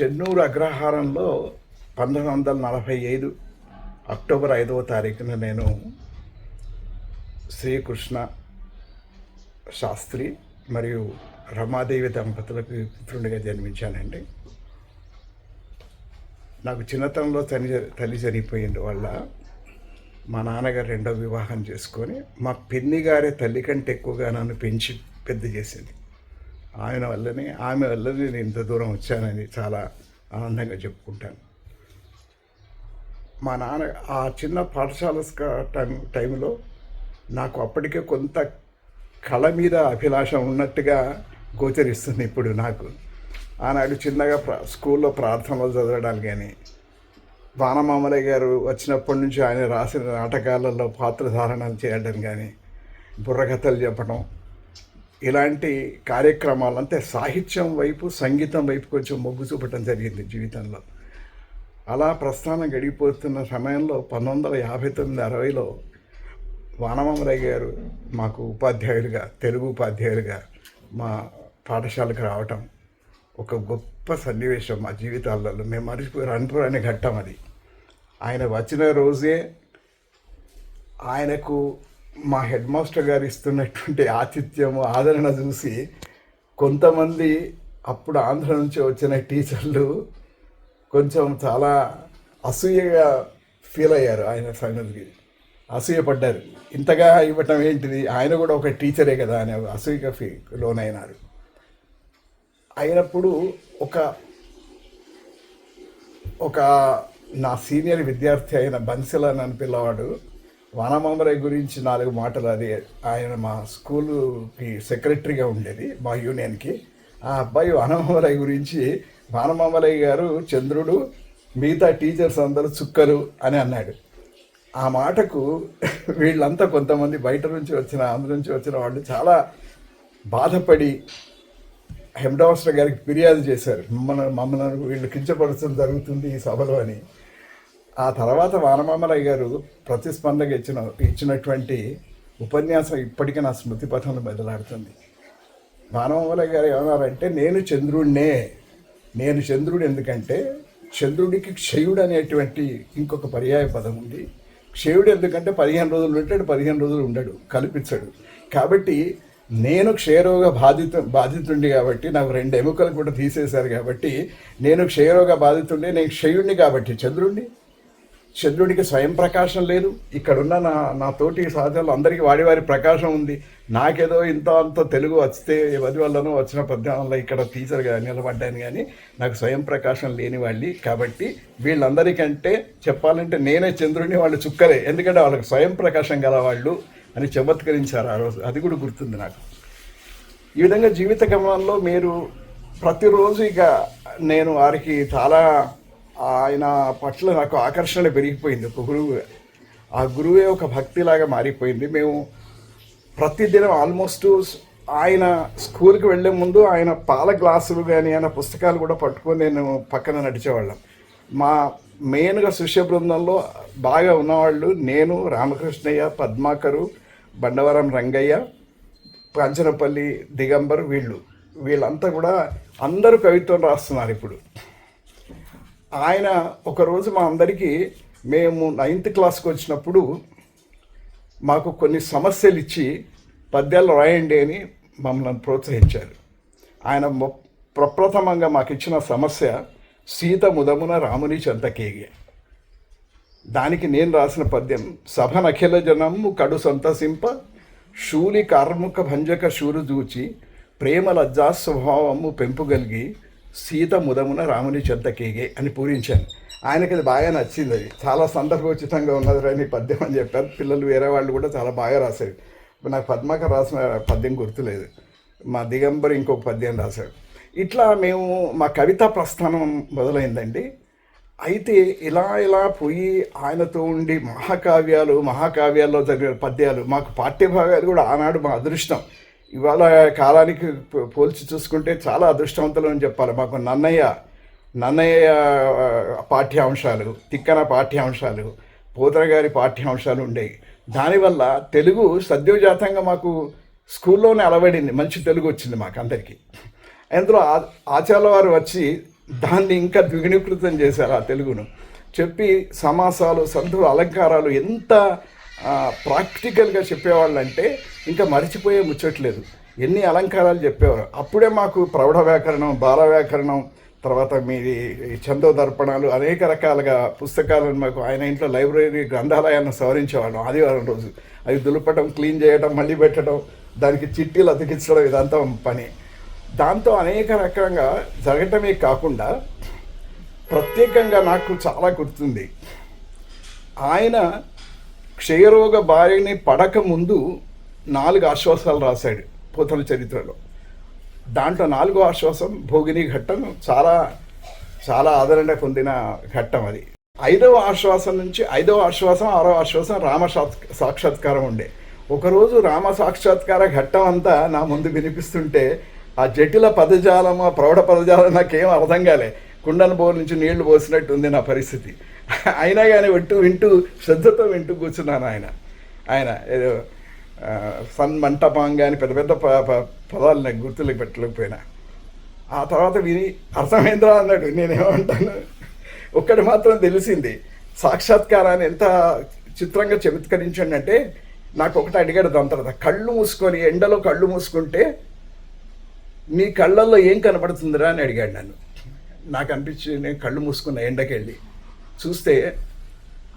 చెన్నూరు అగ్రహారంలో పంతొమ్మిది వందల నలభై ఐదు అక్టోబర్ ఐదవ తారీఖున నేను శ్రీకృష్ణ శాస్త్రి మరియు రమాదేవి దంపతులకు పుత్రుడిగా జన్మించానండి. నాకు చిన్నతనంలో తల్లి తల్లి చనిపోయింది. వల్ల మా నాన్నగారు రెండో వివాహం చేసుకొని మా పిన్ని గారే తల్లి కంటే ఎక్కువగా నన్ను పెంచి పెద్ద చేసింది. ఆయన వల్లనే ఆమె వల్లనే నేను ఇంత దూరం వచ్చానని చాలా ఆనందంగా చెప్పుకుంటాను. మా నాన్న ఆ చిన్న పాఠశాల స్క- టైం టైంలో నాకు అప్పటికే కొంత కళ మీద అభిలాష ఉన్నట్టుగా గోచరిస్తుంది ఇప్పుడు నాకు. ఆనాడు చిన్నగా ప్ర స్కూల్లో ప్రార్థనలు చదవడానికి కానీ వానమామలయ్య గారు వచ్చినప్పటి నుంచి ఆయన రాసిన నాటకాలలో పాత్రధారణలు చేయడం కానీ బుర్రకథలు చెప్పడం ఇలాంటి కార్యక్రమాలు అంటే సాహిత్యం వైపు సంగీతం వైపు కొంచెం మొగ్గు చూపటం జరిగింది జీవితంలో. అలా ప్రస్థానం గడిగిపోతున్న సమయంలో పంతొమ్మిది వందల యాభై తొమ్మిది అరవైలో వానమామలయ్య గారు మాకు ఉపాధ్యాయులుగా తెలుగు ఉపాధ్యాయులుగా మా పాఠశాలకు రావటం ఒక గొప్ప సన్నివేశం మా జీవితాలలో. మేము మరిచిపోయి రణపురాని ఘట్టం అది. ఆయన వచ్చిన రోజే ఆయనకు మా హెడ్ మాస్టర్ గారు ఇస్తున్నటువంటి ఆతిథ్యము ఆదరణ చూసి కొంతమంది అప్పుడు ఆంధ్ర నుంచి వచ్చిన టీచర్లు కొంచెం చాలా అసూయగా ఫీల్ అయ్యారు ఆయన సంగతికి అసూయపడ్డారు. ఇంతగా ఇవ్వటం ఏంటిది? ఆయన కూడా ఒక టీచరే కదా అనే అసూయగా ఫీ లోనైనారు. అయినప్పుడు ఒక ఒక నా సీనియర్ విద్యార్థి అయిన బన్సిలన్ అని పిల్లవాడు వనమామరయ్య గురించి నాలుగు మాటలు అది. ఆయన మా స్కూలుకి సెక్రటరీగా ఉండేది మా యూనియన్కి. ఆ అబ్బాయి వనమామరయ్య గురించి వనమామరయ్య గారు చంద్రుడు మిగతా టీచర్స్ అందరూ చుక్కరు అని అన్నాడు. ఆ మాటకు వీళ్ళంతా కొంతమంది బయట నుంచి వచ్చిన ఆంధ్ర నుంచి వచ్చిన వాళ్ళు చాలా బాధపడి హెడ్ గారికి ఫిర్యాదు చేశారు. మమ్మల్ని మమ్మల్ని వీళ్ళు కించపరచడం జరుగుతుంది ఈ సభలో అని. ఆ తర్వాత వానమామలయ్య గారు ప్రతిస్పందనగా ఇచ్చిన ఇచ్చినటువంటి ఉపన్యాసం ఇప్పటికీ నా స్మృతి పథంలో బయలులాడుతుంది వానమామలయ్య గారు ఏమన్నారంటే నేను చంద్రుడినే నేను చంద్రుడు ఎందుకంటే చంద్రుడికి క్షయుడు అనేటువంటి ఇంకొక పర్యాయ పదం ఉంది. క్షయుడు ఎందుకంటే పదిహేను రోజులు ఉంటాడు పదిహేను రోజులు ఉండడు కల్పించడు. కాబట్టి నేను క్షయరోగ బాధితు బాధితుండి కాబట్టి నాకు రెండు ఎముకలు కూడా తీసేశారు కాబట్టి నేను క్షయరోగ బాధితుండే నేను క్షయుణ్ణి కాబట్టి చంద్రుణ్ణి. చంద్రుడికి స్వయం ప్రకాశం లేదు. ఇక్కడున్న నా నా తోటి సహచరులు అందరికీ వాడి వారి ప్రకాశం ఉంది. నాకేదో ఇంత అంత తెలుగు వస్తే ఎవరి వల్లనో వచ్చిన పద్యం ఇక్కడ టీచర్గా నిలబడ్డాను కానీ నాకు స్వయం ప్రకాశం లేని వాళ్ళు. కాబట్టి వీళ్ళందరికంటే చెప్పాలంటే నేనే చంద్రుడిని వాళ్ళు చుక్కలే. ఎందుకంటే వాళ్ళకి స్వయం ప్రకాశం గల వాళ్ళు అని చమత్కరించారు ఆ రోజు. అది కూడా గుర్తుంది నాకు. ఈ విధంగా జీవిత గమనంలో మీరు ప్రతిరోజు ఇక నేను వారికి చాలా ఆయన పట్ల నాకు ఆకర్షణ పెరిగిపోయింది ఒక గురువు. ఆ గురువే ఒక భక్తిలాగా మారిపోయింది. మేము ప్రతిదినం ఆల్మోస్ట్ ఆయన స్కూల్కి వెళ్ళే ముందు ఆయన పాల గ్లాసులు కానీ ఆయన పుస్తకాలు కూడా పట్టుకొని నేను పక్కన నడిచేవాళ్ళం. మా మెయిన్గా శిష్య బృందంలో బాగా ఉన్నవాళ్ళు నేను రామకృష్ణయ్య పద్మాకరు బండవరం రంగయ్య పంచనపల్లి దిగంబర్ వీళ్ళు. వీళ్ళంతా కూడా అందరూ కవిత్వం రాస్తున్నారు ఇప్పుడు. ఆయన ఒకరోజు మా అందరికీ మేము నైన్త్ క్లాస్కి వచ్చినప్పుడు మాకు కొన్ని సమస్యలు ఇచ్చి పద్యాలు రాయండి అని మమ్మల్ని ప్రోత్సహించారు. ఆయన మొ- ప్రప్రథమంగా మాకు ఇచ్చిన సమస్య సీత ముదమున రాముని చెంతకేగి దానికి నేను రాసిన పద్యం సభ నఖిల జనము కడు సంతసింప శూలి కార్ముక భంజక శూరు చూచి ప్రేమ లజ్జా స్వభావము పెంపుగలిగి సీత ముదమున రాముని చెంతకేగే అని పూరించాను. ఆయనకి అది బాగా నచ్చింది అది. చాలా సందర్భోచితంగా ఉన్నది అని పద్యం అని చెప్పారు. పిల్లలు వేరే వాళ్ళు కూడా చాలా బాగా రాశారు. నాకు పద్మాకర్ రాసిన పద్యం గుర్తులేదు. మా దిగంబర్ ఇంకొక పద్యం రాశాడు. ఇట్లా మేము మా కవితా ప్రస్థానం మొదలైందండి. అయితే ఇలా ఇలా పోయి ఆయనతో ఉండి మహాకావ్యాలు మహాకావ్యాల్లో జరిగిన పద్యాలు మాకు పాఠ్యభాగాలు కూడా ఆనాడు మా అదృష్టం. ఇవాళ కాలానికి పోల్చి చూసుకుంటే చాలా అదృష్టవంతులు అని చెప్పాలి. మాకు నన్నయ్య నన్నయ్య పాఠ్యాంశాలు తిక్కన పాఠ్యాంశాలు పోతర గారి పాఠ్యాంశాలు ఉండేవి దానివల్ల తెలుగు సద్యోజాతంగా మాకు స్కూల్లోనే అలవడింది. మంచి తెలుగు వచ్చింది మాకు అందరికీ. అందులో ఆ- ఆచార్య వారు వచ్చి దాన్ని ఇంకా ద్విగుణీకృతం చేశారు ఆ తెలుగును. చెప్పి సమాసాలు సంధులు అలంకారాలు ఎంత ప్రాక్టికల్గా చెప్పేవాళ్ళు అంటే ఇంకా మర్చిపోయే ముచ్చట్లేదు. ఎన్ని అలంకారాలు చెప్పేవారు. అప్పుడే మాకు ప్రౌఢ వ్యాకరణం బాల వ్యాకరణం తర్వాత మీది చందో దర్పణాలు అనేక రకాలుగా పుస్తకాలను మాకు ఆయన ఇంట్లో లైబ్రరీ గ్రంథాలయాన్ని సవరించేవాళ్ళం ఆదివారం రోజు. అవి దులపటం క్లీన్ చేయడం మళ్ళీ పెట్టడం దానికి చిట్టీలు అతికించడం ఇదంతా పని. దాంతో అనేక రకంగా జరగటమే కాకుండా ప్రత్యేకంగా నాకు చాలా గుర్తుంది. ఆయన క్షయరోగ బారిని పడక ముందు నాలుగు ఆశ్వాసాలు రాశాడు పోతల చరిత్రలో. దాంట్లో నాలుగో ఆశ్వాసం భోగిని ఘట్టం చాలా చాలా ఆదరణ పొందిన ఘట్టం అది. ఐదవ ఆశ్వాసం నుంచి ఐదవ ఆశ్వాసం ఆరో ఆశ్వాసం రామ సాక్షాత్కారం ఉండే. ఒకరోజు రామ సాక్షాత్కార ఘట్టం అంతా నా ముందు వినిపిస్తుంటే ఆ జటిల పదజాలం ఆ ప్రౌఢ పదజాలం నాకేం అర్థం కాలే. కుండను బోర్ నుంచి నీళ్ళు పోసినట్టు ఉంది నా పరిస్థితి. అయినా కానీ వింటూ వింటూ శ్రద్ధతో వింటూ కూర్చున్నాను ఆయన. ఆయన ఏదో సన్ మంటపాంగా అని పెద్ద పెద్ద ప- పదాలు నాకు గుర్తులకు పెట్టలేకపోయినా. ఆ తర్వాత విని అర్థమైందా అన్నాడు. నేనేమంటాను? ఒక్కటి మాత్రం తెలిసింది. సాక్షాత్కారాన్ని ఎంత చిత్రంగా చమత్కరించండి నాకు ఒకటి అడిగాడు దాని తర్వాత కళ్ళు మూసుకొని ఎండలో కళ్ళు మూసుకుంటే మీ కళ్ళల్లో ఏం కనబడుతుందిరా అని అడిగాడు నన్ను. నాకు అనిపించి నేను కళ్ళు మూసుకున్న ఎండకెళ్ళి. చూస్తే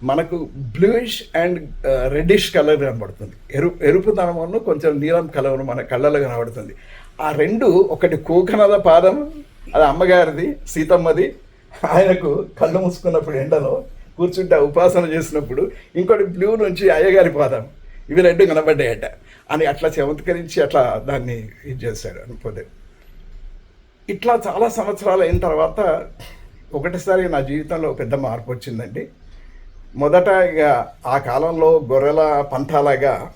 మనకు బ్లూయిష్ అండ్ రెడ్డిష్ కలర్ కనబడుతుంది ఎరు ఎరుపుతనమును కొంచెం నీలం కలర్ మన కళ్ళలో కనబడుతుంది ఆ రెండు ఒకటి కోకనద పాదం అది అమ్మగారిది సీతమ్మది ఆయనకు కళ్ళు మూసుకున్నప్పుడు ఎండలో కూర్చుంటే ఉపాసన చేసినప్పుడు ఇంకోటి బ్లూ నుంచి అయ్యగారి పాదం. ఇవి రెండు కనబడ్డాయట. అని అట్లా చమత్కరించి అట్లా దాన్ని ఇది చేశాడు అనుకోలేదు ఇట్లా చాలా సంవత్సరాలు అయిన తర్వాత ఒకటిసారి నా జీవితంలో పెద్ద మార్పు వచ్చిందండి. మొదట ఇక ఆ కాలంలో గొర్రెల పంథాలాగా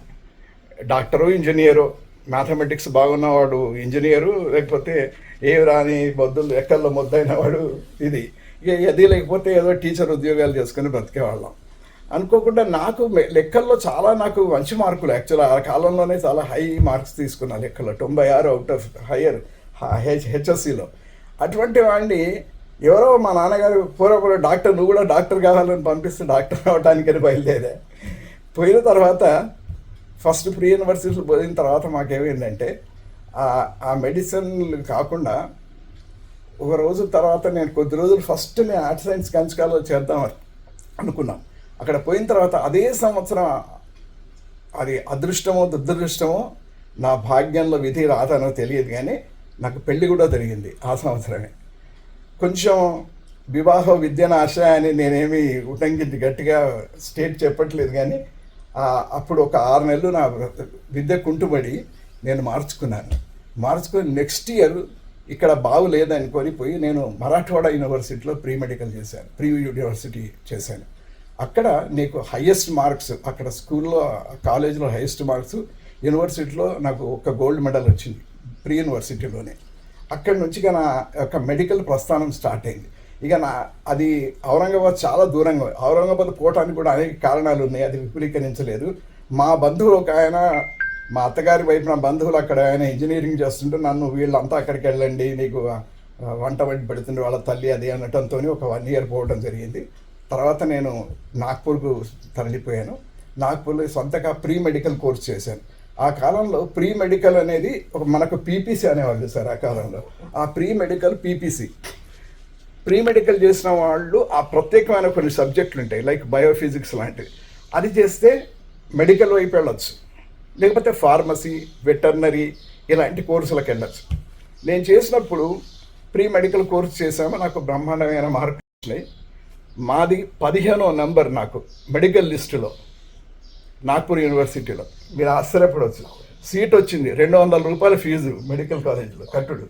డాక్టరు ఇంజనీరు మ్యాథమెటిక్స్ బాగున్నవాడు ఇంజనీరు లేకపోతే ఏ రాని బొద్దులు ఎక్కల్లో మొద్దైన వాడు ఇది. ఇక అది లేకపోతే ఏదో టీచర్ ఉద్యోగాలు చేసుకుని బ్రతికేవాళ్ళం. అనుకోకుండా నాకు లెక్కల్లో చాలా నాకు మంచి మార్కులు. యాక్చువల్ ఆ కాలంలోనే చాలా హై మార్క్స్ తీసుకున్నా లెక్కలో. తొంభై ఆరు అవుట్ ఆఫ్ హయ్యర్ హెచ్ హెచ్ఎస్సిలో. అటువంటి వాడిని ఎవరో మా నాన్నగారు పూర్వపుర డాక్టర్ నువ్వు కూడా డాక్టర్ కావాలని పంపిస్తే డాక్టర్ అవడానికని బయలుదేరా. పోయిన తర్వాత ఫస్ట్ ప్రీ యూనివర్సిటీలో పోయిన తర్వాత మాకేమైందంటే ఆ- ఆ మెడిసిన్ కాకుండా ఒక రోజు తర్వాత నేను కొద్ది రోజులు ఫస్ట్ నేను ఆర్ట్ సైన్స్ కంచకాలో చేద్దాం అనుకున్నాం. అక్కడ పోయిన తర్వాత అదే సంవత్సరం అది అదృష్టమో దురదృష్టమో నా భాగ్యంలో విధి రాదనో తెలియదు కానీ నాకు పెళ్ళి కూడా జరిగింది ఆ సంవత్సరమే. కొంచెం వివాహ విద్యను ఆశ్రయాన్ని నేనేమి ఉటంకించి గట్టిగా స్టేట్ చెప్పట్లేదు కానీ అప్పుడు ఒక ఆరు నెలలు నా విద్య కుంటుబడి నేను మార్చుకున్నాను. మార్చుకొని నెక్స్ట్ ఇయర్ ఇక్కడ బాగులేదనుకొని పోయి నేను మరాఠవాడ యూనివర్సిటీలో ప్రీ మెడికల్ చేశాను ప్రీ యూనివర్సిటీ చేశాను. అక్కడ నీకు హయ్యెస్ట్ మార్క్స్ అక్కడ స్కూల్లో కాలేజీలో హైయెస్ట్ మార్క్స్ యూనివర్సిటీలో నాకు ఒక గోల్డ్ మెడల్ వచ్చింది ప్రీ యూనివర్సిటీలోనే. అక్కడి నుంచి ఇక నా యొక్క మెడికల్ ప్రస్థానం స్టార్ట్ అయింది. ఇక నా అది ఔరంగాబాద్ చాలా దూరంగా ఔరంగాబాద్ పోవటానికి కూడా అనేక కారణాలు ఉన్నాయి. అది విపులీకరించలేదు. మా బంధువులు ఒక ఆయన మా అత్తగారి వైపు నా బంధువులు అక్కడ ఆయన ఇంజనీరింగ్ చేస్తుంటే నన్ను వీళ్ళంతా అక్కడికి వెళ్ళండి నీకు వంట వండి పెడుతుండే వాళ్ళ తల్లి అది అనటంతో ఒక వన్ ఇయర్ పోవడం జరిగింది. తర్వాత నేను నాగ్పూర్కు తరలిపోయాను. నాగ్పూర్లో సొంతగా ప్రీ మెడికల్ కోర్స్ చేశాను. ఆ కాలంలో ప్రీ మెడికల్ అనేది ఒక మనకు పీపీసీ అనేవాళ్ళు సార్ ఆ కాలంలో. ఆ pre medical PPC. Pre medical చేసిన వాళ్ళు ఆ ప్రత్యేకమైన కొన్ని సబ్జెక్టులు ఉంటాయి లైక్ బయోఫిజిక్స్ లాంటివి. అది చేస్తే మెడికల్ వైపు వెళ్ళొచ్చు. లేకపోతే ఫార్మసీ వెటర్నరీ ఇలాంటి కోర్సులకు వెళ్ళొచ్చు. నేను చేసినప్పుడు ప్రీ మెడికల్ కోర్స్ చేసాము నాకు బ్రహ్మాండమైన మార్కులు వచ్చినాయి. మాది పదిహేనో నంబర్ నాకు మెడికల్ లిస్టులో. నాగ్పూర్ యూనివర్సిటీలో. మీరు ఆశ్చర్యపడవచ్చు. సీట్ వచ్చింది. రెండు వందల రూపాయల ఫీజు మెడికల్ కాలేజీలో కట్టుడు.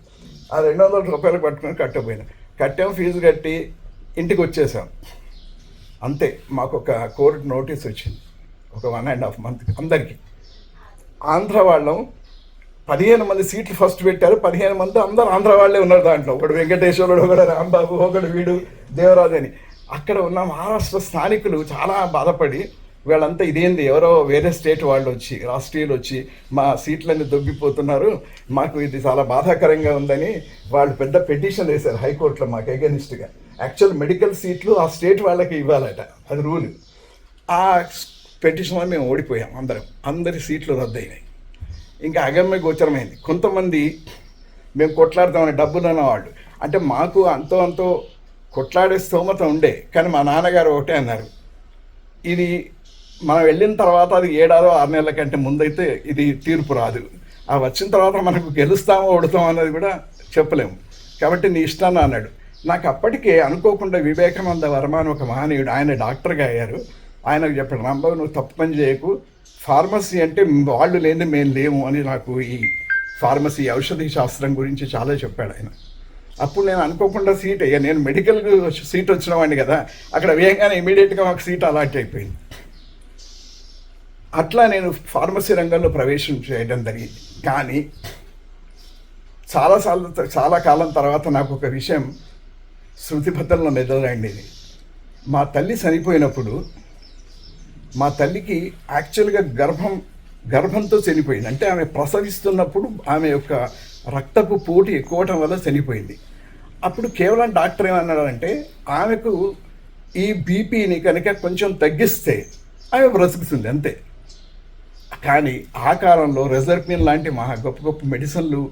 ఆ రెండు వందల రూపాయలు పట్టుకొని కట్టపోయినా కట్టాం ఫీజు కట్టి ఇంటికి వచ్చేసాం. అంతే. మాకు ఒక కోర్టు నోటీస్ వచ్చింది. ఒక వన్ అండ్ హాఫ్ మంత్ అందరికీ. ఆంధ్ర వాళ్ళం పదిహేను మంది సీట్లు ఫస్ట్ పెట్టారు. పదిహేను మంది అందరూ ఆంధ్ర వాళ్ళే ఉన్నారు దాంట్లో. ఒకడు వెంకటేశ్వరుడు ఒకడు రాంబాబు ఒకడు వీడు దేవరాజు అని. అక్కడ ఉన్న మహారాష్ట్ర స్థానికులు చాలా బాధపడి వీళ్ళంతా ఇదేంది? ఎవరో వేరే స్టేట్ వాళ్ళు వచ్చి రాష్ట్రీయులు వచ్చి మా సీట్లన్నీ దొబ్బిపోతున్నారు. మాకు ఇది చాలా బాధాకరంగా ఉందని వాళ్ళు పెద్ద పెటిషన్ వేశారు హైకోర్టులో మాకు ఎగనిస్ట్గా. యాక్చువల్ మెడికల్ సీట్లు ఆ స్టేట్ వాళ్ళకి ఇవ్వాలట. అది రూల్. ఆ పెటిషన్లో మేము ఓడిపోయాం అందరం. అందరి సీట్లు రద్దయినాయి. ఇంకా అగమ్య గోచరమైంది. కొంతమంది మేము కొట్లాడతామని డబ్బులు అన్నవాళ్ళు. అంటే మాకు అంతో అంతో కొట్లాడే స్తోమత ఉండే. కానీ మా నాన్నగారు ఒకటే అన్నారు. ఇది మనం వెళ్ళిన తర్వాత అది ఏడాదో ఆరు నెలల కంటే ముందైతే ఇది తీర్పు రాదు. ఆ వచ్చిన తర్వాత మనకు గెలుస్తామో ఓడుతామో అన్నది కూడా చెప్పలేము. కాబట్టి నీ ఇష్టాన్ని అన్నాడు. నాకు అప్పటికే అనుకోకుండా వివేకానంద వర్మ అని ఒక మహనీయుడు ఆయన డాక్టర్గా అయ్యారు. ఆయనకు చెప్పాడు రాంబాబు నువ్వు తప్పు పని చేయకు. ఫార్మసీ అంటే వాళ్ళు లేని మేము లేము అని నాకు ఈ ఫార్మసీ ఔషధి శాస్త్రం గురించి చాలా చెప్పాడు ఆయన. అప్పుడు నేను అనుకోకుండా సీట్ అయ్యా. నేను మెడికల్ సీట్ వచ్చిన వాడిని కదా. అక్కడ వేయంగానే ఇమీడియట్గా మాకు సీట్ అలాట్ అయిపోయింది. అట్లా నేను ఫార్మసీ రంగంలో ప్రవేశం చేయడం జరిగింది. కానీ చాలాసార్లు చాలా కాలం తర్వాత నాకు ఒక విషయం శృతిపత్రంలో మెదలైంది మా తల్లి చనిపోయినప్పుడు మా తల్లికి యాక్చువల్గా గర్భం గర్భంతో చనిపోయింది. అంటే ఆమె ప్రసవిస్తున్నప్పుడు ఆమె యొక్క రక్తపు పోటీ ఎక్కువటం వల్ల చనిపోయింది. అప్పుడు కేవలం డాక్టర్ ఏమన్నాడంటే ఆమెకు ఈ బీపీని కనుక కొంచెం తగ్గిస్తే ఆమె బ్రతుకుతుంది అంతే. కానీ ఆ కాలంలో రెజర్పిన్ లాంటి మహా గొప్ప గొప్ప మెడిసిన్లు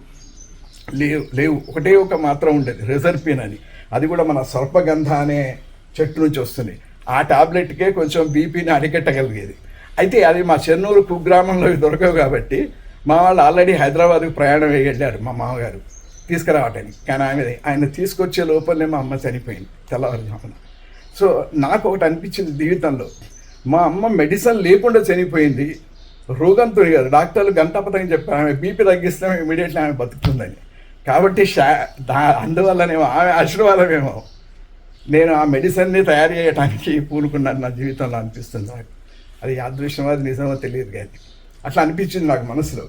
లేవు లేవు. ఒకటే ఒక మాత్రం ఉండేది రెజర్పిన్ అని. అది కూడా మన సర్పగంధ అనే చెట్టు నుంచి వస్తుంది. ఆ టాబ్లెట్కే కొంచెం బీపీని అరికట్టగలిగేది. అయితే అది మా చెన్నూరు కుగ్రామంలో దొరకవు కాబట్టి మా వాళ్ళు ఆల్రెడీ హైదరాబాద్కు ప్రయాణం వెళ్ళారు మా మామగారు తీసుకురావటానికి. కానీ ఆమె ఆయన తీసుకొచ్చే లోపలనే మా అమ్మ చనిపోయింది తెల్లవారుజామున. సో నాకు ఒకటి అనిపించింది జీవితంలో. మా అమ్మ మెడిసిన్ లేకుండా చనిపోయింది. రోగంతుడి కాదు డాక్టర్లు గంటపతని చెప్పారు. ఆమె బీపీ తగ్గిస్తే ఇమీడియట్లీ ఆమె బతుకుతుందని. కాబట్టి షా దా అందువల్లనేమో ఆమె ఆశీర్వాదమేమో నేను ఆ మెడిసిన్ని తయారు చేయడానికి పూనుకున్నాను నా జీవితంలో అనిపిస్తుంది నాకు. అది యాదృశ్యం అది నిజమో తెలియదు కానీ. అట్లా అనిపించింది నాకు మనసులో.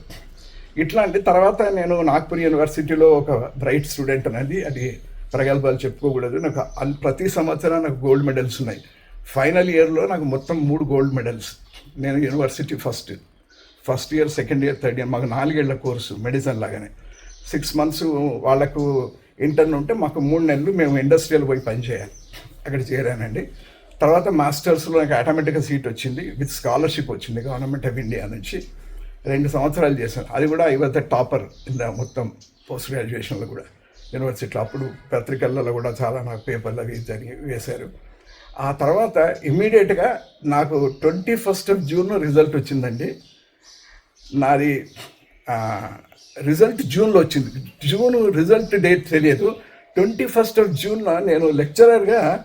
ఇట్లాంటి తర్వాత నేను నాగ్పూర్ యూనివర్సిటీలో ఒక బ్రైట్ స్టూడెంట్ అనేది అది ప్రగల్భాలు చెప్పుకోకూడదు. నాకు ప్రతి సంవత్సరం నాకు గోల్డ్ మెడల్స్ ఉన్నాయి. ఫైనల్ ఇయర్లో నాకు మొత్తం మూడు గోల్డ్ మెడల్స్. నేను university first first year second year third year మాకు నాలుగేళ్ళ కోర్సు మెడిసిన్ లాగానే. సిక్స్ మంత్స్ వాళ్ళకు ఇంటర్న్ ఉంటే మాకు మూడు నెలలు మేము ఇండస్ట్రియల్ పోయి పనిచేయాలి అక్కడ చేరానండి. తర్వాత మాస్టర్స్లో నాకు ఆటోమేటిక్గా సీట్ వచ్చింది. విత్ స్కాలర్షిప్ వచ్చింది గవర్నమెంట్ ఆఫ్ ఇండియా నుంచి. రెండు సంవత్సరాలు చేశాను. అది కూడా I was the topper in the మొత్తం పోస్ట్ గ్రాడ్యుయేషన్లో కూడా. యూనివర్సిటీలో అప్పుడు పత్రికలలో కూడా చాలా నాకు పేపర్లు అవి జరిగి వేశారు. ఆ తర్వాత ఇమ్మీడియట్గా నాకు twenty first of June result వచ్చిందండి. నాది రిజల్ట్ జూన్లో వచ్చింది. జూన్ రిజల్ట్ డేట్ తెలియదు. ట్వంటీ ఫస్ట్ ఆఫ్ జూన్లో నేను లెక్చరర్గా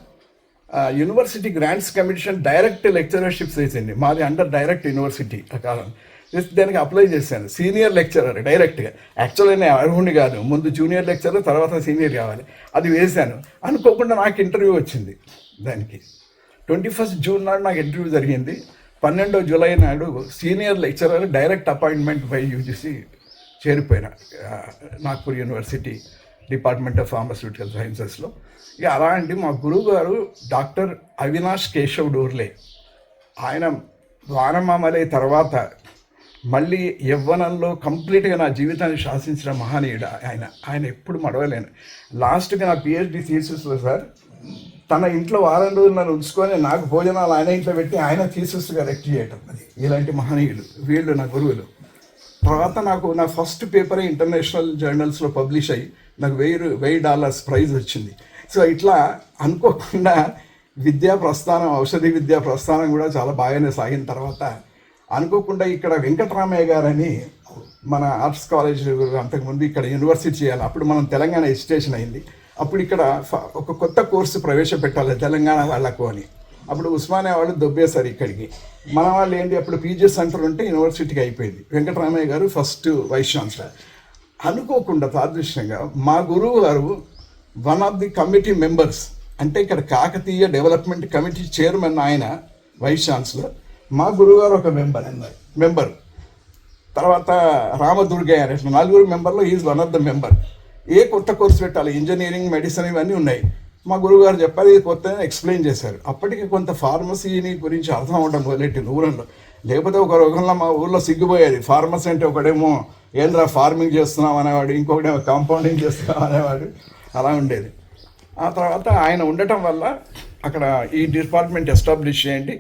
university grants commission direct lectureships వేసింది మాది అండర్ డైరెక్ట్ యూనివర్సిటీ ఆ కాలం. దానికి అప్లై చేశాను. సీనియర్ లెక్చరర్ డైరెక్ట్గా. యాక్చువల్గా నేను అర్హుని కాదు. ముందు జూనియర్ లెక్చరర్ తర్వాత సీనియర్ కావాలి. అది వేశాను. అనుకోకుండా నాకు ఇంటర్వ్యూ వచ్చింది. దానికి. ట్వంటీ ఫస్ట్ జూన్ నాడు నాకు ఇంటర్వ్యూ జరిగింది. పన్నెండో జూలై నాడు senior lecturer direct appointment by UGC చేరిపోయిన Nagpur university department of pharmaceutical సైన్సెస్లో. ఇక అలాంటి మా గురువు గారు డాక్టర్ అవినాష్ కేశవ్ డోర్లే. ఆయన వానమామలై తర్వాత మళ్ళీ యవ్వనంలో కంప్లీట్గా నా జీవితాన్ని శాసించిన మహనీయుడు ఆయన. ఆయన ఎప్పుడు మడవలేను. లాస్ట్గా నా పిహెచ్డి థీసిస్లో సార్ తన ఇంట్లో వారం రోజులు నన్ను ఉంచుకొని నాకు భోజనాలు ఆయన ఇంట్లో పెట్టి ఆయన థీసిస్గా రెక్ట్ చేయటం. అది ఇలాంటి మహనీయులు వీళ్ళు నా గురువులు. తర్వాత నాకు నా ఫస్ట్ పేపరే ఇంటర్నేషనల్ జర్నల్స్లో పబ్లిష్ అయ్యి నాకు వెయ్యి రూ- వెయ్యి డాలర్స్ ప్రైజ్ వచ్చింది. సో ఇట్లా అనుకోకుండా విద్యా ప్రస్థానం ఔషధి విద్యా ప్రస్థానం కూడా చాలా బాగానే సాగిన తర్వాత అనుకోకుండా ఇక్కడ వెంకటరామయ్య గారని మన ఆర్ట్స్ కాలేజ్ అంతకుముందు ఇక్కడ యూనివర్సిటీ చేయాలి. అప్పుడు మనం తెలంగాణ ఎడ్యుకేషన్ అయింది. అప్పుడు ఇక్కడ ఫ- ఒక కొత్త కోర్సు ప్రవేశపెట్టాలి తెలంగాణ వాళ్ళకు అని. అప్పుడు ఉస్మానియా వాళ్ళు దొబ్బేశారు ఇక్కడికి. మన వాళ్ళు ఏంటి? అప్పుడు పీజీ సెంటర్ ఉంటే యూనివర్సిటీకి అయిపోయింది. వెంకటరామయ్య గారు ఫస్ట్ వైస్ ఛాన్సలర్. అనుకోకుండా తాదృశ్యంగా మా గురువు గారు one of the committee members అంటే ఇక్కడ కాకతీయ డెవలప్మెంట్ కమిటీ చైర్మన్ ఆయన వైస్ ఛాన్సలర్. మా గురువుగారు ఒక మెంబర్ మెంబర్. తర్వాత రామదుర్గయ్య అని నలుగురు మెంబర్లో is one of the member ఏ కొత్త కోర్సు పెట్టాలి? ఇంజనీరింగ్ మెడిసిన్ ఇవన్నీ ఉన్నాయి. మా గురువుగారు చెప్పారు ఇది కొత్త ఎక్స్ప్లెయిన్ చేశారు. అప్పటికి కొంత ఫార్మసీని గురించి అర్థం అవడం మొదలెట్టింది ఊరంలో. లేకపోతే ఒక రోగంలో మా ఊర్లో సిగ్గిపోయేది. ఫార్మసీ అంటే ఒకడేమో ఏంద్రా ఫార్మింగ్ చేస్తున్నాం అనేవాడు. ఇంకొకటేమో కాంపౌండింగ్ చేస్తున్నాం అనేవాడు. అలా ఉండేది. ఆ తర్వాత ఆయన ఉండటం వల్ల అక్కడ ఈ డిపార్ట్మెంట్ ఎస్టాబ్లిష్ చేయండి.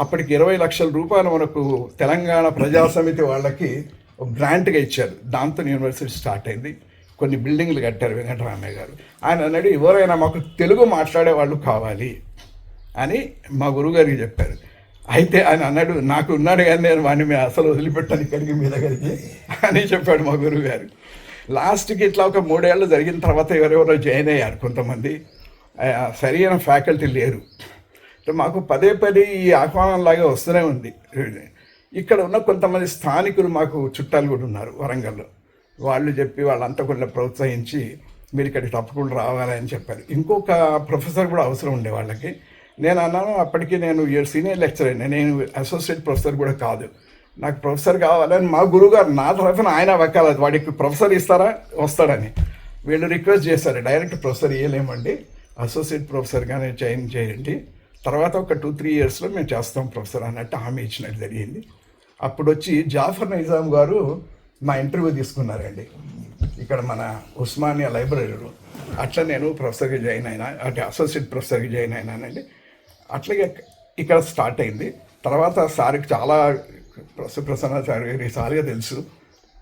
అప్పటికి ఇరవై లక్షల రూపాయలు మనకు తెలంగాణ ప్రజా సమితి వాళ్ళకి గ్రాంట్గా ఇచ్చారు. దాంతో యూనివర్సిటీ స్టార్ట్ అయింది. కొన్ని బిల్డింగ్లు కట్టారు వెంకటరామయ్య గారు. ఆయన అన్నాడు ఎవరైనా మాకు తెలుగు మాట్లాడే వాళ్ళు కావాలి అని మా గురువుగారికి చెప్పారు. అయితే ఆయన అన్నాడు నాకు ఉన్నాడు కానీ నేను వాడిని మీ అసలు వదిలిపెట్టాను ఇక్కడికి మీ దగ్గరికి అని చెప్పాడు మా గురువుగారు లాస్ట్కి ఇట్లా ఒక మూడేళ్ళు జరిగిన తర్వాత ఎవరెవరో జాయిన్ అయ్యారు కొంతమంది. సరైన ఫ్యాకల్టీ లేరు. మాకు పదే పదే ఈ ఆహ్వానం లాగా వస్తూనే ఉంది. ఇక్కడ ఉన్న కొంతమంది స్థానికులు మాకు చుట్టాలు కూడా ఉన్నారు వరంగల్లో. వాళ్ళు చెప్పి వాళ్ళంతా కూడా ప్రోత్సహించి మీరు ఇక్కడికి తప్పకుండా రావాలని చెప్పారు. ఇంకొక ప్రొఫెసర్ కూడా అవసరం ఉండే వాళ్ళకి. నేను అన్నాను అప్పటికి నేను సీనియర్ లెక్చరర్ నేను అసోసియేట్ ప్రొఫెసర్ కూడా కాదు. నాకు ప్రొఫెసర్ కావాలని మా గురువుగారు నా తరఫున ఆయన వక్కాలదు వాడికి ప్రొఫెసర్ ఇస్తారా? వస్తాడని. వీళ్ళు రిక్వెస్ట్ చేశారు. డైరెక్ట్ ప్రొఫెసర్ ఇవ్వలేమండి అసోసియేట్ ప్రొఫెసర్గానే జాయిన్ చేయండి. తర్వాత ఒక టూ త్రీ ఇయర్స్లో మేము చేస్తాం ప్రొఫెసర్ అన్నట్టు హామీ ఇచ్చినట్టు జరిగింది. అప్పుడు వచ్చి జాఫర్ నిజాం గారు మా ఇంటర్వ్యూ తీసుకున్నారండి. ఇక్కడ మన ఉస్మానియా లైబ్రరీలో. అట్లా నేను ప్రొఫెసర్గా జాయిన్ అయినా అంటే అసోసియేట్ ప్రొఫెసర్గా జాయిన్ అయినానండి. అట్లాగే ఇక్కడ స్టార్ట్ అయింది. తర్వాత సార్కి చాలా ప్రస ప్రసన్నాచార్య గారి సార్గా తెలుసు.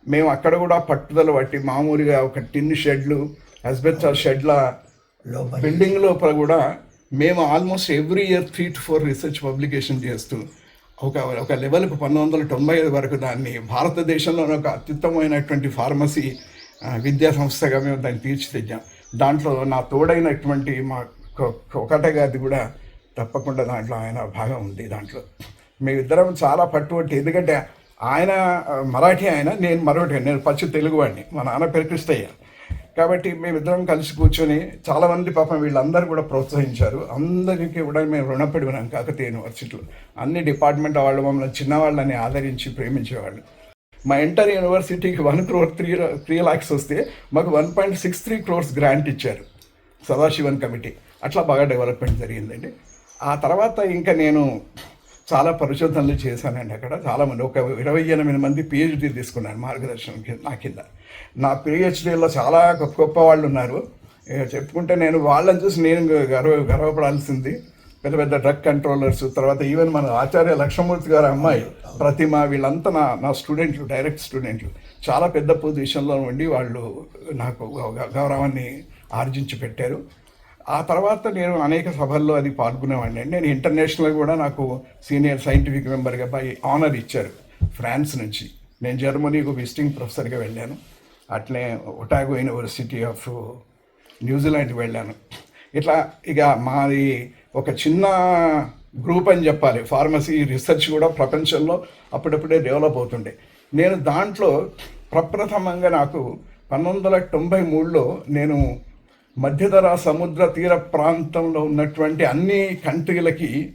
మేము అక్కడ కూడా పట్టుదల పట్టి మామూలుగా ఒక టిన్ షెడ్లు హస్బెండ్ షెడ్ల బిల్డింగ్ లోపల కూడా మేము almost every year three to four research publication చేస్తూ ఒక ఒక లెవెల్కి పంతొమ్మిది వందల తొంభై ఐదు వరకు దాన్ని భారతదేశంలోనే ఒక అత్యుత్తమైనటువంటి ఫార్మసీ విద్యా సంస్థగా మేము దాన్ని తీర్చిదిద్దాం. దాంట్లో నా తోడైనటువంటి మా కొ- ఒకటే గారిది కూడా తప్పకుండా దాంట్లో ఆయన భాగం ఉంది దాంట్లో. మేమిద్దరం చాలా పట్టుబట్టి ఎందుకంటే ఆయన మరాఠీ ఆయన నేను మరొకటి నేను పచ్చి తెలుగువాడిని మా నాన్న పేరు కృష్ణయ్య. కాబట్టి మేమిద్దరం కలిసి కూర్చొని చాలామంది పాపం వీళ్ళందరూ కూడా ప్రోత్సహించారు. అందరికీ కూడా మేము రుణపడి ఉన్నాం కాకతీయ యూనివర్సిటీలో అన్ని డిపార్ట్మెంట్ వాళ్ళు మమ్మల్ని చిన్నవాళ్ళని ఆదరించి ప్రేమించేవాళ్ళు. మా ఇంటర్ యూనివర్సిటీకి one crore three three lakhs వస్తే మాకు one point six three crores grant ఇచ్చారు సదాశివన్ కమిటీ. అట్లా బాగా డెవలప్మెంట్ జరిగిందండి. ఆ తర్వాత ఇంకా నేను చాలా పరిశోధనలు చేశానండి అక్కడ. చాలామంది ఒక ఇరవై ఎనిమిది మంది పిహెచ్డీ తీసుకున్నారు మార్గదర్శనం కింద నా కింద. నా పిహెచ్డీలో చాలా గొప్ప గొప్ప వాళ్ళు ఉన్నారు. చెప్పుకుంటే నేను వాళ్ళని చూసి నేను గర్వ గర్వపడాల్సింది పెద్ద పెద్ద డ్రగ్ కంట్రోలర్స్ తర్వాత ఈవెన్ మన ఆచార్య లక్ష్మమూర్తి గారి అమ్మాయి ప్రతిమ వీళ్ళంతా నా నా స్టూడెంట్లు డైరెక్ట్ స్టూడెంట్లు. చాలా పెద్ద పొజిషన్లో ఉండి వాళ్ళు నాకు గౌ- గౌరవాన్ని ఆర్జించి పెట్టారు. ఆ తర్వాత నేను అనేక సభల్లో అది పాల్గొనేవాడిని. నేను ఇంటర్నేషనల్ కూడా నాకు సీనియర్ సైంటిఫిక్ మెంబర్గా బై ఆనర్ ఇచ్చారు ఫ్రాన్స్ నుంచి. నేను జర్మనీకు విజిటింగ్ ప్రొఫెసర్గా వెళ్ళాను. అట్లే ఒటాగో యూనివర్సిటీ ఆఫ్ న్యూజిలాండ్కి వెళ్ళాను. ఇట్లా ఇక మాది ఒక చిన్న గ్రూప్ అని చెప్పాలి. ఫార్మసీ రీసెర్చ్ కూడా ప్రపంచంలో అప్పుడప్పుడే డెవలప్ అవుతుండే. నేను దాంట్లో ప్రప్రథమంగా నాకు పంతొమ్మిది వందల తొంభై మూడులో నేను మధ్యధరా సముద్ర తీర ప్రాంతంలో ఉన్నటువంటి అన్ని కంట్రీలకి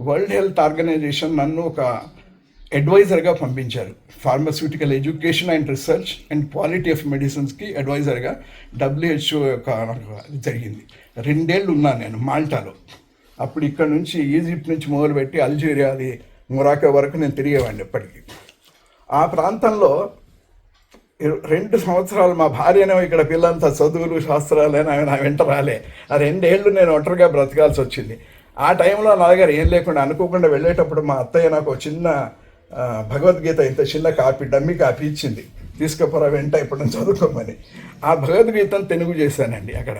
వరల్డ్ హెల్త్ ఆర్గనైజేషన్ నన్ను ఒక అడ్వైజర్గా పంపించారు. Pharmaceutical education and research and quality of మెడిసిన్స్కి అడ్వైజర్గా డబ్ల్యూహెచ్ఓ యొక్క నాకు జరిగింది. రెండేళ్ళు ఉన్నాను నేను మాల్టాలో. అప్పుడు ఇక్కడ నుంచి ఈజిప్ట్ నుంచి మొదలుపెట్టి అల్జీరియా అది మొరాకో వరకు నేను తిరిగేవాడిని ఎప్పటికీ. ఆ ప్రాంతంలో రెండు సంవత్సరాలు మా భార్యనే ఇక్కడ పిల్లంతా చదువులు శాస్త్రాలని ఆమె నా వెంట రాలే. ఆ రెండేళ్ళు నేను ఒంటరిగా బ్రతకాల్సి వచ్చింది. ఆ టైంలో నా దగ్గర ఏం లేకుండా అనుకోకుండా వెళ్ళేటప్పుడు మా అత్తయ్య నాకు ఒక చిన్న భగవద్గీత ఇంత చిన్న కాపీ డమ్మి కాపీ ఇచ్చింది. తీసుకుపోరా వెంట ఇప్పుడు నేను చదువుకోమని. ఆ భగవద్గీతను తెలుగు చేశానండి అక్కడ.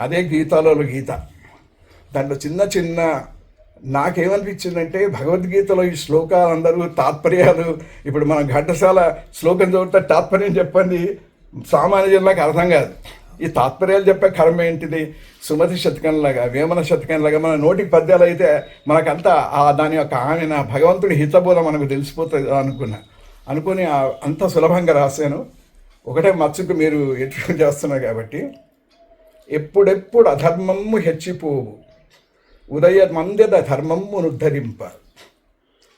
అదే గీతాలలో గీత. దాంట్లో చిన్న చిన్న నాకేమనిపించిందంటే భగవద్గీతలో ఈ శ్లోకాలు అందరూ తాత్పర్యాలు ఇప్పుడు మనం ఘంటసాల శ్లోకం చదివితే తాత్పర్యం చెప్పండి సామాన్య జనులకు అర్థం కాదు. ఈ తాత్పర్యాలు చెప్పే కర్మ ఏంటిది? సుమతి శతకంలాగా వేమన శతకంలాగా మన నోటికి పద్యాలు అయితే మనకంతా ఆ దాని యొక్క ఆయన భగవంతుడి హితబోధ మనకు తెలిసిపోతుంది అనుకున్నా. అనుకుని అంత సులభంగా రాశాను. ఒకటే మచ్చుకు మీరు ఎట్లు చేస్తున్నారు కాబట్టి ఎప్పుడెప్పుడు అధర్మము హెచ్చిపోవు. ఉదయ మందెద ధర్మమ్మునుద్ధరింప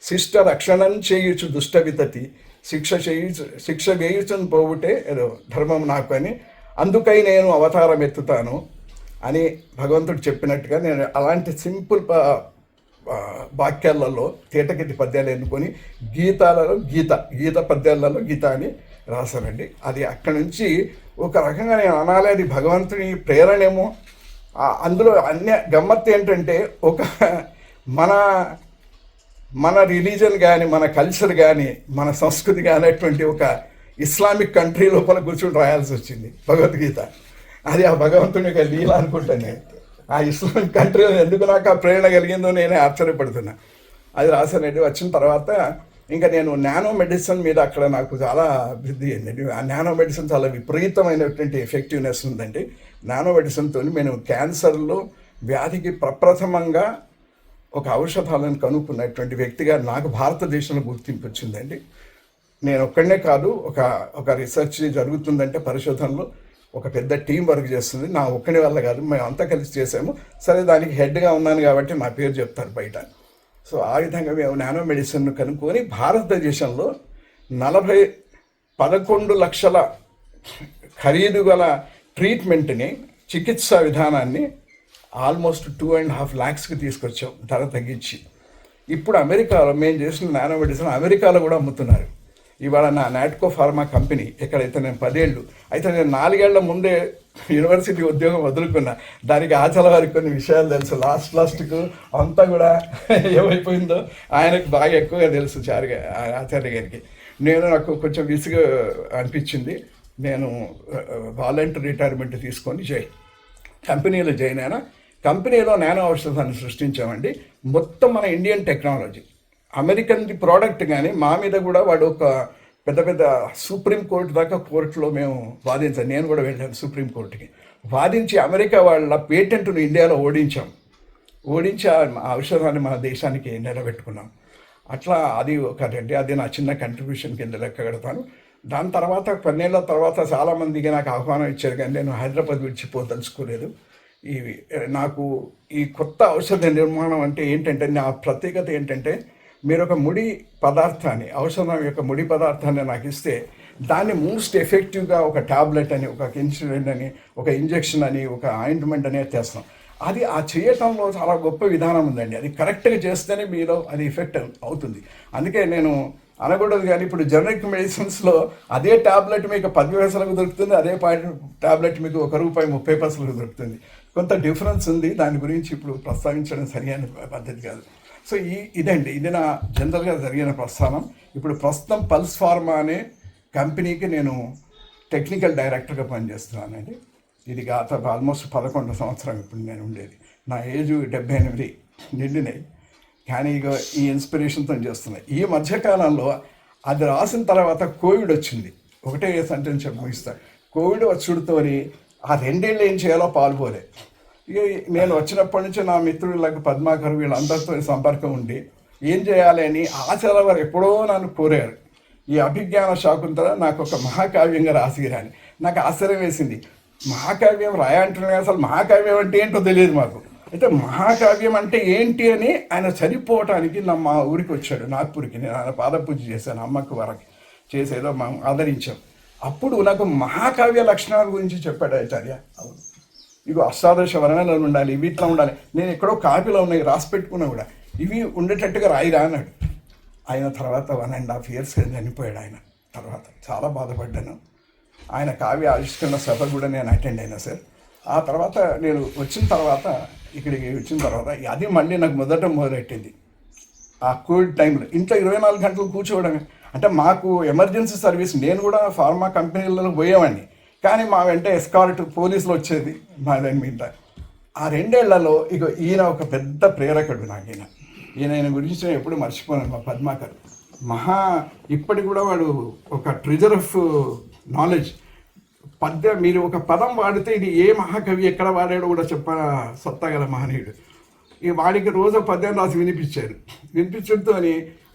శిష్ట రక్షణం చేయుచు దుష్ట వితతి శిక్ష చేయుచు శిక్ష వేయుచుని పోవుటే ఏదో ధర్మం నాకు అని అందుకై నేను అవతారం ఎత్తుతాను అని భగవంతుడు చెప్పినట్టుగా నేను అలాంటి సింపుల్ వాక్యాలలో తేటకెత్తి పద్యాలు ఎన్నుకొని గీతాలలో గీత గీత పద్యాలలో గీత అని రాశానండి. అది అక్కడి నుంచి ఒక రకంగా నేను అనాలి అది భగవంతుని ప్రేరణేమో అందులో అన్య గమ్మత్తు ఏంటంటే ఒక మన మన రిలీజన్ కానీ మన కల్చర్ కానీ మన సంస్కృతి కానీ అటువంటి ఒక ఇస్లామిక్ కంట్రీ లోపల కూర్చొని రాయాల్సి వచ్చింది భగవద్గీత. అది ఆ భగవంతుని యొక్క లీల అనుకుంటాను నేను. ఆ ఇస్లామిక్ కంట్రీలో ఎందుకు నాకు ఆ ప్రేరణ కలిగిందో నేనే ఆశ్చర్యపడుతున్నా. అది రాశానండి వచ్చిన తర్వాత ఇంకా నేను నానో మెడిసిన్ మీద అక్కడ నాకు చాలా అభివృద్ధి అయిందండి ఆ నానో మెడిసిన్ చాలా విపరీతమైనటువంటి ఎఫెక్టివ్నెస్ ఉందండి. నానో మెడిసిన్తో మేము క్యాన్సర్లో వ్యాధికి ప్రప్రథమంగా ఒక ఔషధాలను కనుక్కున్నటువంటి వ్యక్తిగా నాకు భారతదేశంలో గుర్తింపు వచ్చిందండి. నేను ఒక్కడనే కాదు ఒక ఒక రీసెర్చ్ జరుగుతుందంటే పరిశోధనలో ఒక పెద్ద టీం వర్క్ చేస్తుంది. నా ఒక్కడి వల్ల కాదు మేము అంతా కలిసి చేసాము. సరే దానికి హెడ్గా ఉన్నాను కాబట్టి నా పేరు చెప్తారు బయట. సో ఆ విధంగా మేము నానో మెడిసిన్ కనుక్కొని భారతదేశంలో నలభై పదకొండు లక్షల ఖరీదు గల ట్రీట్మెంట్ని చికిత్సా విధానాన్ని ఆల్మోస్ట్ టూ అండ్ హాఫ్ ల్యాక్స్కి తీసుకొచ్చాం ధర తగ్గించి. ఇప్పుడు అమెరికాలో మేము చేసిన నానో మెడిసిన్ అమెరికాలో కూడా అమ్ముతున్నారు. ఇవాళ నా నాట్కో ఫార్మా కంపెనీ ఎక్కడైతే నేను పదేళ్ళు అయితే నేను నాలుగేళ్ళ ముందే యూనివర్సిటీ ఉద్యోగం వదులుకున్నా. దానికి ఆచల వారికి కొన్ని విషయాలు తెలుసు. లాస్ట్ లాస్ట్కు అంతా కూడా ఏమైపోయిందో ఆయనకు బాగా ఎక్కువగా తెలుసు చారి ఆచార్య గారికి. నేను నాకు కొంచెం విసుగు అనిపించింది. నేను వాలంటీర్ రిటైర్మెంట్ తీసుకొని చేయి కంపెనీలో జాయిన్ అయినా కంపెనీలో నానో ఔషధాన్ని సృష్టించామండి. మొత్తం మన ఇండియన్ టెక్నాలజీ. అమెరికన్ ప్రోడక్ట్ కానీ మా మీద కూడా వాడు ఒక పెద్ద పెద్ద సుప్రీం కోర్టు దాకా కోర్టులో మేము వాదించాం. నేను కూడా వెళ్ళాను సుప్రీం కోర్టుకి. వాదించి అమెరికా వాళ్ళ పేటెంట్ను ఇండియాలో ఓడించాం. ఓడించి ఆ ఔషధాన్ని మన దేశానికి నిలబెట్టుకున్నాం. అట్లా అది ఒకటండి. అది నా చిన్న కంట్రిబ్యూషన్ కింద లెక్క కడతాను దాని తర్వాత కొన్నేళ్ళ తర్వాత చాలామందికి నాకు ఆహ్వానం ఇచ్చారు కానీ నేను హైదరాబాద్ విడిచిపోదలుచుకోలేదు ఈ నాకు ఈ కొత్త ఔషధ నిర్మాణం అంటే ఏంటంటే నా ప్రత్యేకత ఏంటంటే మీరు ఒక ముడి పదార్థాన్ని ఔషధం యొక్క ముడి పదార్థాన్ని నాకు ఇస్తే దాన్ని మోస్ట్ ఎఫెక్టివ్గా ఒక టాబ్లెట్ అని ఒక ఇన్సులిన్ అని ఒక ఇంజెక్షన్ అని ఒక ఆయింట్మెంట్ అనేది చేస్తాం. అది ఆ చేయటంలో చాలా గొప్ప విధానం ఉందండి. అది కరెక్ట్గా చేస్తేనే మీలో అది ఎఫెక్ట్ అవుతుంది. అందుకే నేను అనకూడదు కానీ ఇప్పుడు జనరిక్ మెడిసిన్స్లో అదే టాబ్లెట్ మీకు పది పైసలకు దొరుకుతుంది అదే టాబ్లెట్ మీకు ఒక రూపాయి ముప్పై పైసలకు దొరుకుతుంది. కొంత డిఫరెన్స్ ఉంది దాని గురించి ఇప్పుడు ప్రస్తావించడం సరైన పద్ధతి కాదు. సో ఈ ఇదండి ఇది నా జనరల్గా జరిగిన ప్రస్థానం ఇప్పుడు ప్రస్తుతం పల్స్ ఫార్మా అనే కంపెనీకి నేను టెక్నికల్ డైరెక్టర్గా పనిచేస్తున్నానండి ఇది గత ఆల్మోస్ట్ పదకొండు సంవత్సరం ఇప్పుడు నేను ఉండేది. నా ఏజ్ డెబ్బై ఎనిమిది నిండినాయి కానీ ఇక ఈ ఇన్స్పిరేషన్తో చేస్తున్నాయి. ఈ మధ్యకాలంలో అది రాసిన తర్వాత కోవిడ్ వచ్చింది. ఒకటే సెంటెన్స్ చెప్పి ముగిస్తా. కోవిడ్ వచ్చుడుతోని ఆ రెండేళ్ళు ఏం చేయాలో పాల్పోలే ఇక నేను వచ్చినప్పటి నుంచి నా మిత్రులకు పద్మాకర్ వీళ్ళందరితో సంపర్కం ఉండి ఏం చేయాలి అని ఆచార్య వారు ఎప్పుడో నన్ను కోరారు. ఈ అభిజ్ఞాన శాకుంతల నాకు ఒక మహాకావ్యంగా రాసిరాని నాకు ఆశ్చర్యం వేసింది. మహాకావ్యం రాయంటున్నా అసలు మహాకావ్యం అంటే ఏంటో తెలియదు మాకు. అయితే మహాకావ్యం అంటే ఏంటి అని ఆయన చనిపోవటానికి నా మా ఊరికి వచ్చాడు నాగ్పూర్కి. నేను ఆయన పాదపూజ చేశాను అమ్మకు వరకు చేసేదో మనం ఆదరించాం. అప్పుడు నాకు మహాకావ్య లక్షణాల గురించి చెప్పాడు ఆచార్య. అవును. ఇవి అష్టాదశ వర్ణనలు ఉండాలి ఇవి ఇట్లా ఉండాలి. నేను ఎక్కడో కాపీలో ఉన్నాయి రాసి పెట్టుకున్నా కూడా. ఇవి ఉండేటట్టుగా రాయిరా అన్నాడు. ఆయన తర్వాత వన్ అండ్ హాఫ్ ఇయర్స్ చనిపోయాడు ఆయన తర్వాత. చాలా బాధపడ్డాను. ఆయన కావ్య ఆవిష్కరణ సభ కూడా నేను అటెండ్ అయినా సార్. ఆ తర్వాత నేను వచ్చిన తర్వాత ఇక్కడికి వచ్చిన తర్వాత అది మళ్ళీ నాకు మొదట మొదలెట్టింది. ఆ కోవిడ్ టైంలో ఇంట్లో ఇరవై నాలుగు గంటలు కూర్చోవడమే అంటే మాకు ఎమర్జెన్సీ సర్వీస్ నేను కూడా ఫార్మా కంపెనీలలో పోయేవాడిని. కానీ మా వెంట ఎస్కార్ట్ పోలీసులు వచ్చేది మా దాని మీద. ఆ రెండేళ్ళలో ఇక ఈయన ఒక పెద్ద ప్రేరకుడు నాకు ఈయన ఈయన ఆయన గురించి నేను ఎప్పుడు మర్చిపోను మా పద్మాకర్. మహా ఇప్పటికి కూడా వాడు ఒక ట్రిజర్ ఆఫ్ నాలెడ్జ్ పద్య మీరు ఒక పదం వాడితే ఇది ఏ మహాకవి ఎక్కడ వాడాడో కూడా చెప్ప సత్తాగల మహనీయుడు. ఈ వాడికి రోజు పద్యం రాసి వినిపించారు. వినిపించడంతో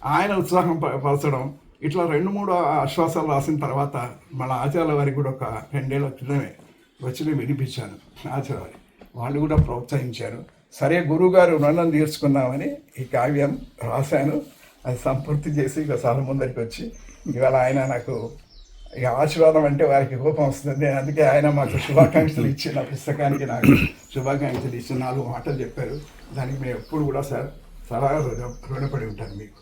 ఆయన ఉత్సాహం ప- పరచడం ఇట్లా రెండు మూడు ఆశ్వాసాలు రాసిన తర్వాత మన ఆచార్య వారికి కూడా ఒక రెండేళ్ళ క్రితమే వచ్చి వినిపించాను ఆచార్య వారి వాళ్ళు కూడా ప్రోత్సహించారు. సరే గురువుగారు రుణం తీర్చుకున్నామని ఈ కావ్యం రాశాను. అది సంపూర్తి చేసి ఇక చాలా ముందరికి వచ్చి ఇవాళ ఆయన నాకు ఇక ఆశీర్వాదం అంటే వారికి కోపం వస్తుంది అందుకే ఆయన మాకు శుభాకాంక్షలు ఇచ్చిన పుస్తకానికి నాకు శుభాకాంక్షలు ఇచ్చిన నాలుగు మాటలు చెప్పారు. దానికి మేము ఎప్పుడు కూడా సార్ చాలా రుణపడి ఉంటాను మీకు.